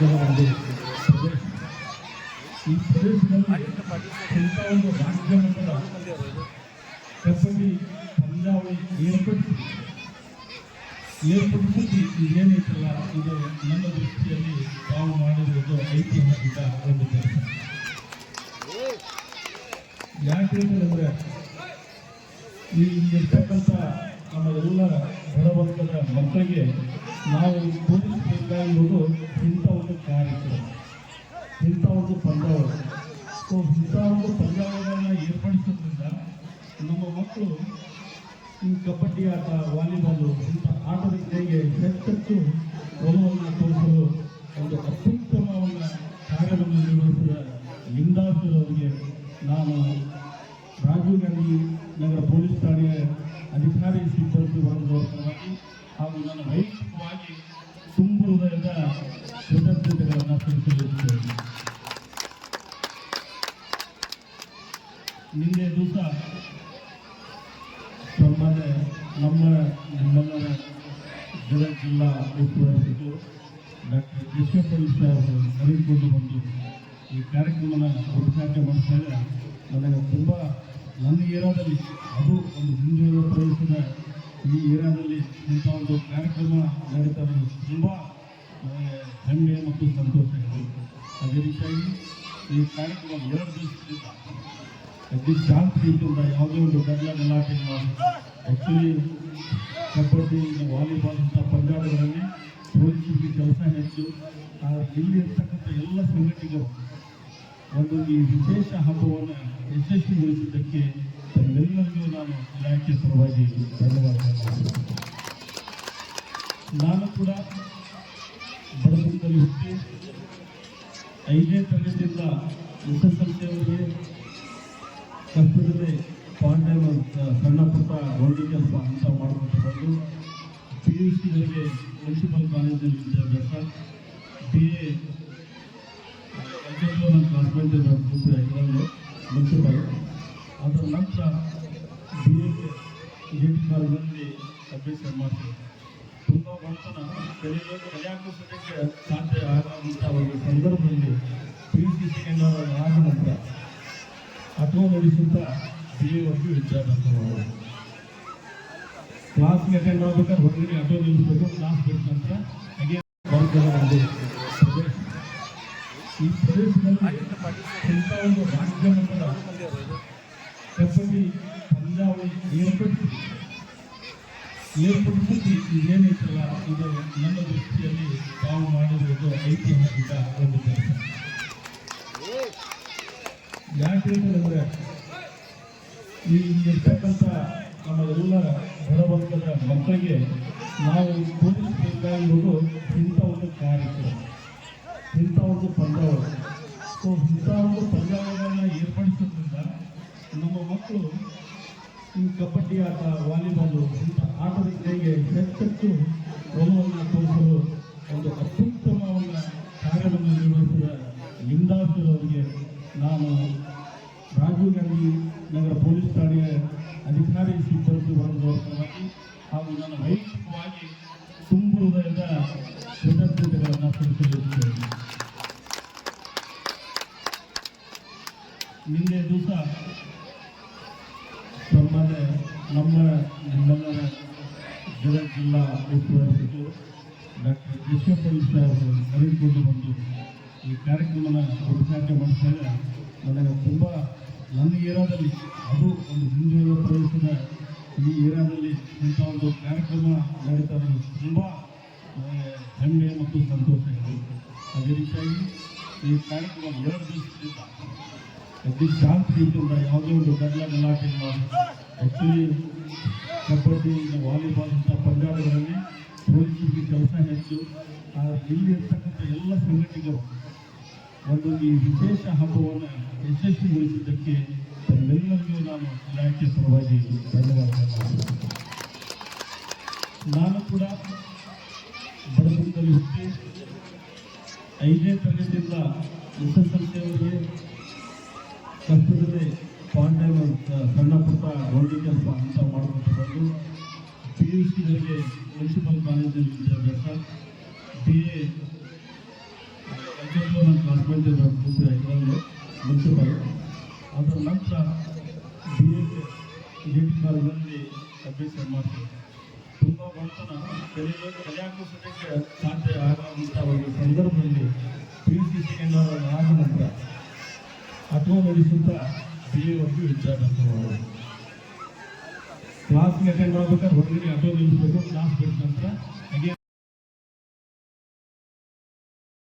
ಪ್ರದೇಶ ಈ ಪ್ರದೇಶದಲ್ಲಿ ಇಂಥ ಒಂದು ರಾಜ್ಯ ಮಟ್ಟದ ಕಬಡ್ಡಿ ಪಂದ್ಯಾವಳಿ ಏರ್ಪಡಿಸಿ ಏರ್ಪಡಿಸಿ ಇದೇನೈತಲ್ಲ ಇದು ನನ್ನ ದೃಷ್ಟಿಯಲ್ಲಿ ತಾವು ಮಾಡಿರುವುದು ಐತಿಹಾಸಿಕ ಒಂದು ಕೆಲಸ. ಯಾಕೆ ಹೇಳ್ತಾರೆ ಈ ಇರ್ತಕ್ಕಂಥ ನಮ್ಮ ಎಲ್ಲ ಬಡವರ್ಗದ ಮಕ್ಕಳಿಗೆ ನಾವು ತೋರಿಸಬೇಕಾಗಿರುವುದು ಇಂಥ ಒಂದು ಕಾರ್ಯಕ್ರಮ, ಇಂಥ ಒಂದು ಪಂದ್ಯಾವಳಿ. ಸೊ ಇಂಥ ಒಂದು ಪಂದ್ಯಾವಳಿಗಳನ್ನು ಏರ್ಪಡಿಸೋದ್ರಿಂದ ನಮ್ಮ ಮಕ್ಕಳು ಈ ಕಬಡ್ಡಿ ಆಟ, ವಾಲಿಬಾಲು, ಇಂಥ ಆಟದ ಕಡೆಗೆ ಹೆಚ್ಚೆಚ್ಚು ಒಲವನ್ನು ತೋರಿಸಲು ಒಂದು ಅತ್ಯುತ್ತಮವಾದ ಕಾರ್ಯವನ್ನು ನಿರ್ವಹಿಸಿದ ಲಿಂಗಾಸರವರಿಗೆ ನಾನು ರಾಜೀವ್ ಗಾಂಧಿ ನಗರ ಪೊಲೀಸ್ ಠಾಣೆಯ ಅಧಿಕಾರಿ ಸಿಬ್ಬಂದಿ ವರ್ಗದವರಾಗಿ ಹಾಗೂ ನನ್ನ ವೈಯಕ್ತಿಕವಾಗಿ ತುಂಬು ಹೃದಯದ ಕೃತಜ್ಞತೆಗಳನ್ನು ತಿಳಿಸಿರುತ್ತೇನೆ ನಿನ್ನೆ ದಿವಸ ನಮ್ಮನೆ ನಮ್ಮ ನಿಮ್ಮೆಲ್ಲರ ಗದಗ ಜಿಲ್ಲಾ ಉಸ್ತುವಾರಿ ಸಚಿವರು ಡಾಕ್ಟರ್ ಕೃಷ್ಣಪ್ಪ ಅವರು ಕರೆದುಕೊಂಡು ಬಂದು ಈ ಕಾರ್ಯಕ್ರಮನ ಉದ್ಘಾಟನೆ ಮಾಡಿದಾಗ ನನಗೆ ತುಂಬ ನನ್ನ ಏರಿಯಾದಲ್ಲಿ ಅದು ಒಂದು ಹಿಂದುಳಿದ ಪ್ರದೇಶದ ಈ ಏರಿಯಾದಲ್ಲಿ ಇಂಥ ಒಂದು ಕಾರ್ಯಕ್ರಮ ನಡೀತಾ ಇರೋದು ತುಂಬ ಹೆಮ್ಮೆ ಮತ್ತು ಸಂತೋಷ ಇದೆ. ಅದೇ ರೀತಿಯಾಗಿ ಈ ಕಾರ್ಯಕ್ರಮ ಎರಡು ದಿವಸದಿಂದ, ಅತಿ ಇತ್ತು ಯಾವುದೇ ಒಂದು ಗದ್ದಲ ಗಲಾಟೆ ಆ್ಯಕ್ಚುಲಿ ಕಬಡ್ಡಿ ವಾಲಿಬಾಲ್ ಅಂತ ಪಂದ್ಯಾಟಗಳಲ್ಲಿ ಪೊಲೀಸರಿಗೆ ಕೆಲಸ ಹೆಚ್ಚು. ಇಲ್ಲಿರ್ತಕ್ಕಂಥ ಎಲ್ಲ ಸಂಘಟನೆಗಳು ಒಂದು ಈ ವಿಶೇಷ ಹಬ್ಬವನ್ನು ಯಶಸ್ವಿಗೊಳಿಸಿದ್ದಕ್ಕೆ ತಮ್ಮೆಲ್ಲರಿಗೂ ನಾನು ಇಲಾಖೆ ಪರವಾಗಿ ಧನ್ಯವಾದ ನಾನು ಕೂಡ ಬಡತನದಲ್ಲಿ ಹುಟ್ಟಿ ಐದನೇ ತರಗತಿಯಿಂದ ಎಸ್ ಎಸ್ ಎಲ್ ಸಿಯವರಿಗೆ ಪಾರ್ಟ್ ಟೈಮ್ ಸಣ್ಣ ಪುಟ್ಟ ಗೊಂಡಿ ಕೆಲಸ ಅಂತ ಮಾಡ್ಕೊಂಡು ಪಿ ಯು ಸಿಗಳಿಗೆ ಮುನ್ಸಿಪಲ್ ಕಾಲೇಜಲ್ಲಿ ವಿದ್ಯಾಭ್ಯಾಸ ಬಿ ಎ ಕ್ಲಾಸ್ಮೇಟ್ ಇದರಲ್ಲಿ ಮುನ್ಸಿಪಲ್ ಅದರ ನಂತರ ಬಿ ಜೆ ಟಿ ಕಾಲೇಜಲ್ಲಿ ಅಭ್ಯಾಸ ಮಾಡ್ತೀವಿ ತುಂಬ ಬಂತನ ಕಲಿಯಲು ಕಲಿಯಾಕೂ ಸದ್ಯಕ್ಕೆ ಸಾಧ್ಯ ಆಗುವಂಥ ಒಂದು ಸಂದರ್ಭದಲ್ಲಿ ಪಿ ಯು ಸಿ ಸೆಕೆಂಡ್ ಆದ ನಂತರ ಆಟೋ ನಡೆಸುತ್ತಾ ಬಿ ಎವರೆಗೂ ವಿದ್ಯಾಭ್ಯಾಸ ಮಾಡೋದು ಕ್ಲಾಸ್ಗೆ ಅಟೆಂಡ್ ಆಗ್ಬೇಕಾದ್ರೆ ಹೊರಗಡೆ ಆಟೋ ಕ್ಲಾಸ್ ಬಿಟ್ಟ ನಂತರ ಹಾಗೆ ಪ್ರದೇಶ ಈ ಪ್ರದೇಶದಲ್ಲಿ ಇಂಥ ಒಂದು ರಾಜ್ಯ ಮಟ್ಟದ ಕಬಡ್ಡಿ ಪಂದ್ಯಾವಳಿ ಏರ್ಪಡಿಸಿ ಏರ್ಪಡಿಸಿ ಇದೇನೈತಲ್ಲ, ಇದು ನನ್ನ ದೃಷ್ಟಿಯಲ್ಲಿ ತಾವು ಮಾಡಿರುವುದು ಐತಿಹಾಸಿಕ ಒಂದು ಕೆಲಸ. ಯಾಕೆ ಹೇಳ್ತಾರೆ ಈ ಇರ್ತಕ್ಕಂಥ ನಮ್ಮ ಎಲ್ಲ ಬಡವರ್ಗದ ಮಕ್ಕಳಿಗೆ ನಾವು ತೋರಿಸಬೇಕಾಗಿರುವುದು ಇಂಥ ಒಂದು ಕಾರ್ಯಕ್ರಮ. ಇಂಥ ಒಂದು ಪಂದ್ಯಾವಳಿ ಸೊ ಇಂಥ ಒಂದು ಪಂದ್ಯಾವಳಿಗಳನ್ನ ಏರ್ಪಡಿಸೋದ್ರಿಂದ ನಮ್ಮ ಮಕ್ಕಳು ಈ ಕಬಡ್ಡಿ ಆಟ, ವಾಲಿಬಾಲು ಇಂಥ ಆಟದ ಕಡೆಗೆ ಹೆಚ್ಚೆಚ್ಚು ಒಲವನ್ನು ತೋರಿಸಲು ಒಂದು ಅತ್ಯುತ್ತಮವಾದ ಕಾರ್ಯವನ್ನು ನಿರ್ವಹಿಸಿದ ಅವರಿಗೆ ನಾನು ರಾಜೀವ್ ಗಾಂಧಿ ನಗರ ಪೊಲೀಸ್ ನಿನ್ನೆ ದಿವಸ ನಮ್ಮನೆ ನಮ್ಮ ನಿಮ್ಮೆಲ್ಲರ ಗದಗ ಜಿಲ್ಲಾ ಉಸ್ತುವಾರಿ ಸಚಿವರು ಡಾಕ್ಟರ್ ಕೃಷ್ಣಪ್ಪ ಸಾಹೇಬರು ಕರೆದುಕೊಂಡು ಬಂದು ಈ ಕಾರ್ಯಕ್ರಮನ ಉದ್ಘಾಟನೆ ಮಾಡಿದಾಗ ನನಗೆ ತುಂಬ ನನ್ನ ಏರಾದಲ್ಲಿ ಅದು ಒಂದು ಹಿಂದುಳಿದ ಪ್ರದೇಶದ ಈ ಏರಿಯಾದಲ್ಲಿ ಇಂಥ ಒಂದು ಕಾರ್ಯಕ್ರಮ ನಡೀತಾ ಇರೋದು ತುಂಬ ಹೆಮ್ಮೆ ಮತ್ತು ಸಂತೋಷ ಇದೆ. ಅದೇ ರೀತಿಯಾಗಿ ಈ ಕಾರ್ಯಕ್ರಮ ಎರಡು ದಿವಸದಿಂದ ಅತಿ ಶಾಂತಿಯಿಂದ ಯಾವುದೇ ಒಂದು ಗದ್ದಲ ಗಲಾಟೆ ಆ್ಯಕ್ಚುಲಿ ಕಬಡ್ಡಿ ವಾಲಿಬಾಲ್ ಅಂತ ಪಂದ್ಯಾಟಗಳಲ್ಲಿ ಪೊಲೀಸರಿಗೆ ಕೆಲಸ ಹೆಚ್ಚು. ಇಲ್ಲಿರ್ತಕ್ಕಂಥ ಎಲ್ಲ ಸಂಘಟನೆಗಳು ಒಂದು ಈ ವಿಶೇಷ ಹಬ್ಬವನ್ನು ಯಶಸ್ವಿಗೊಳಿಸಿದ್ದಕ್ಕೆ ತಮ್ಮೆಲ್ಲರಿಗೂ ನಾನು ಇಲಾಖೆ ಪರವಾಗಿ ಧನ್ಯವಾದ ನಾನು ಕೂಡ ಬಡತನದಲ್ಲಿ ಹುಟ್ಟಿ ಐದನೇ ತರಗತಿಯಿಂದ ಎಸ್ ಕಷ್ಟದಲ್ಲಿ ಟೈಮ್ ಸಣ್ಣ ಪುಟ್ಟ ಗೊಂಡಿ ಕೆಲಸ ಅಂತ ಮಾಡ್ಕೊಂಡು ಪಿ ಯು ಸಿಗಳಿಗೆ ಮುನ್ಸಿಪಲ್ ಕಾಲೇಜಲ್ಲಿ ವಿದ್ಯಾಭ್ಯಾಸ ಬಿ ಎ ನನ್ನ ಕ್ಲಾಸ್ಮೇಟ್ ಇದರಲ್ಲಿ ಮುನ್ಸಿಪಲ್. ಅದರ ನಂತರ ಬಿ ಎ ಡಿ ಕಾಲೇಜಲ್ಲಿ ಅಭ್ಯಾಸ ಮಾಡ್ತಾರೆ. ತುಂಬ ಬಡತನ ಕಲಿಯ ಕಲಿಯಾಕೂ ಸದ್ಯಕ್ಕೆ ಸಾಧ್ಯ ಆಗುವಂಥ ಒಂದು ಸಂದರ್ಭದಲ್ಲಿ ಪಿ ಯು ಸಿ ಸೆಕೆಂಡ್ ಆದ ನಂತರ ಆಟೋ ನಡೆಸುತ್ತಾ ಬಿ ಎ ವರೆಗೂ ವಿದ್ಯಾಭ್ಯಾಸ ಮಾಡೋದು ಕ್ಲಾಸ್ಗೆ ಅಟೆಂಡ್ ಆಗ್ಬೇಕಾದ್ರೆ ಹೊರಗಡೆ ಆಟೋ ನಿಲ್ಲಿಸ್ಬೇಕು ಕ್ಲಾಸ್ ಬಿಟ್ಟ ನಂತರ